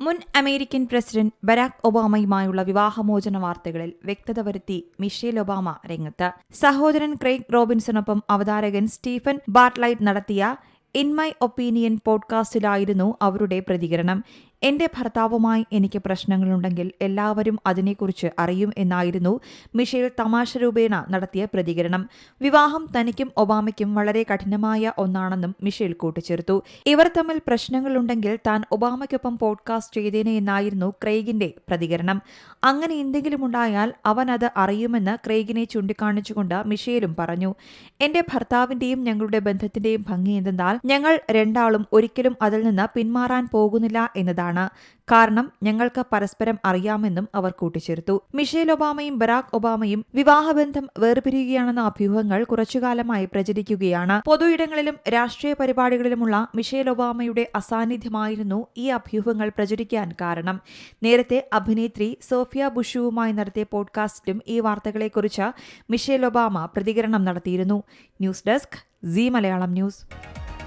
മുൻ American president Barack ഒബാമയുമായുള്ള വിവാഹമോചന വാർത്തകളിൽ വ്യക്തത വരുത്തി മിഷേൽ ഒബാമ രംഗത്ത്. സഹോദരൻ ക്രെയ്ഗ് റോബിൻസണൊപ്പം അവതാരകൻ സ്റ്റീഫൻ ബാർട്ട്ലൈറ്റ് നടത്തിയ ഇൻ മൈ ഒപ്പീനിയൻ പോഡ്കാസ്റ്റിലായിരുന്നു അവരുടെ പ്രതികരണം. എന്റെ ഭർത്താവുമായി എനിക്ക് പ്രശ്നങ്ങളുണ്ടെങ്കിൽ എല്ലാവരും അതിനെക്കുറിച്ച് അറിയും എന്നായിരുന്നു മിഷേൽ തമാശ രൂപേണ നടത്തിയ പ്രതികരണം. വിവാഹം തനിക്കും ഒബാമയ്ക്കും വളരെ കഠിനമായ ഒന്നാണെന്നും മിഷേൽ കൂട്ടിച്ചേർത്തു. ഇവർ തമ്മിൽ പ്രശ്നങ്ങളുണ്ടെങ്കിൽ താൻ ഒബാമയ്ക്കൊപ്പം പോഡ്കാസ്റ്റ് ചെയ്തേനെ എന്നായിരുന്നു ക്രെയ്ഗിന്റെ പ്രതികരണം. അങ്ങനെ എന്തെങ്കിലും ഉണ്ടായാൽ അവൻ അത് അറിയുമെന്ന് ക്രെയ്ഗിനെ ചൂണ്ടിക്കാണിച്ചുകൊണ്ട് മിഷേലും പറഞ്ഞു എന്റെ ഭർത്താവിന്റെയും ഞങ്ങളുടെ ബന്ധത്തിന്റെയും ഭംഗി എന്തെന്നാൽ ഞങ്ങൾ രണ്ടാളും ഒരിക്കലും അതിൽ നിന്ന് പിന്മാറാൻ പോകുന്നില്ല എന്നതാണ്. കാരണം ഞങ്ങൾക്ക് പരസ്പരം അറിയാമെന്നും അവർ കൂട്ടിച്ചേർത്തു. മിഷേൽ ഒബാമയും ബറാക് ഒബാമയും വിവാഹബന്ധം വേർപിരിയുകയാണെന്ന അഭ്യൂഹങ്ങൾ കുറച്ചുകാലമായി പ്രചരിക്കുകയാണ്. പൊതുയിടങ്ങളിലും രാഷ്ട്രീയ പരിപാടികളിലുമുള്ള മിഷേൽ ഒബാമയുടെ അസാന്നിധ്യമായിരുന്നു ഈ അഭ്യൂഹങ്ങൾ പ്രചരിക്കാൻ കാരണം. നേരത്തെ അഭിനേത്രി സോഫിയ ബുഷുവുമായി നടത്തിയ പോഡ്കാസ്റ്റിലും ഈ വാർത്തകളെക്കുറിച്ച് മിഷേൽ ഒബാമ പ്രതികരണം നടത്തിയിരുന്നു. News desk C Malayalam news.